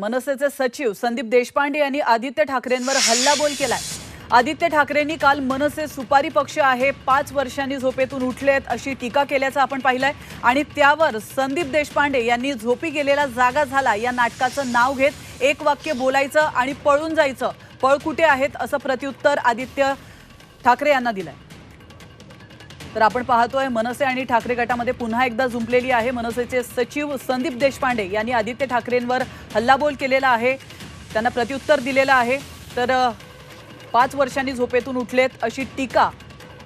मनसेचे सचिव संदीप देशपांडे यांनी आदित्य ठाकरेंवर हल्लाबोल केलाय. आदित्य ठाकरेंनी काल मनसे सुपारी पक्ष आहे पाच वर्षांनी झोपेतून उठलेत अशी टीका केल्याचं आपण पाहिलंय. आणि त्यावर संदीप देशपांडे यांनी झोपी गेलेला जागा झाला या नाटकाचं नाव घेत एक वाक्य बोलायचं आणि पळून जायचं. पळ कुठे आहेत असं प्रत्युत्तर आदित्य ठाकरे यांना दिलंय. तर आपण पाहतोय मनसे आणि ठाकरे गटामध्ये पुन्हा एकदा झुंपलेली आहे. मनसेचे सचिव संदीप देशपांडे यांनी आदित्य ठाकरेंवर हल्लाबोल केलेला आहे. त्यांना प्रत्युत्तर दिलेलं आहे. तर पाच वर्षांनी झोपेतून उठलेत अशी टीका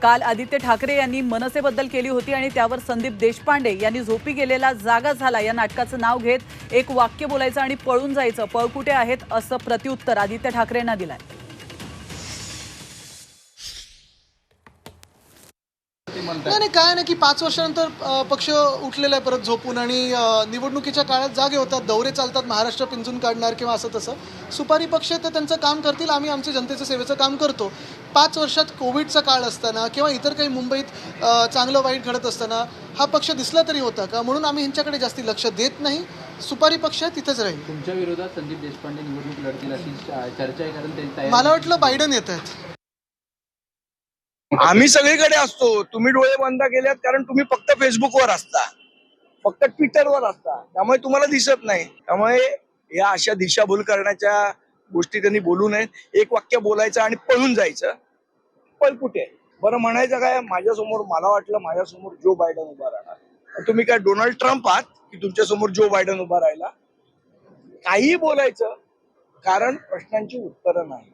काल आदित्य ठाकरे यांनी मनसेबद्दल केली होती आणि त्यावर संदीप देशपांडे यांनी झोपी गेलेला जागा झाला. या नाटकाचं नाव घेत एक वाक्य बोलायचं आणि पळून जायचं. पळ कुठे आहेत असं प्रत्युत्तर आदित्य ठाकरेंना दिलं नाही नाही काय नाही की पाच वर्षानंतर अ, पक्ष उठलेला आहे परत झोपून आणि अ, निवडणुकीच्या काळात जागे होतात दौरे चालतात महाराष्ट्र पिंजून काढणार किंवा असं तसं. सुपारी पक्ष तर त्यांचं काम करतील आम्ही आमच्या जनतेचं सेवेचं काम करतो. पाच वर्षात कोविडचा काळ असताना किंवा इतर काही मुंबईत अ, चांगलं वाईट घडत असताना हा पक्ष दिसला तरी होता का? म्हणून आम्ही ह्यांच्याकडे जास्ती लक्ष देत नाही. सुपारी पक्ष आहे तिथेच राहील. तुमच्या विरोधात संदीप देशपांडे निवडणूक लढतील अशी चर्चा आहे कारण तयारी मला वाटलं बायडन येत आहेत. आम्ही सगळीकडे असतो. तुम्ही डोळे बंद केलेत कारण तुम्ही फक्त फेसबुकवर असता. फक्त ट्विटरवर असता. त्यामुळे तुम्हाला दिसत नाही. त्यामुळे या अशा दिशाभूल करण्याच्या गोष्टी त्यांनी बोलू नयेत. एक वाक्य बोलायचं आणि पळून जायचं. पळ कुठे? बरं म्हणायचं काय? माझ्यासमोर मला वाटलं माझ्यासमोर जो बायडन उभा राहणार. तुम्ही काय डोनाल्ड ट्रम्प आहात की तुमच्यासमोर जो बायडन उभा राहिला? काहीही बोलायचं. कारण प्रश्नांची उत्तरं नाही.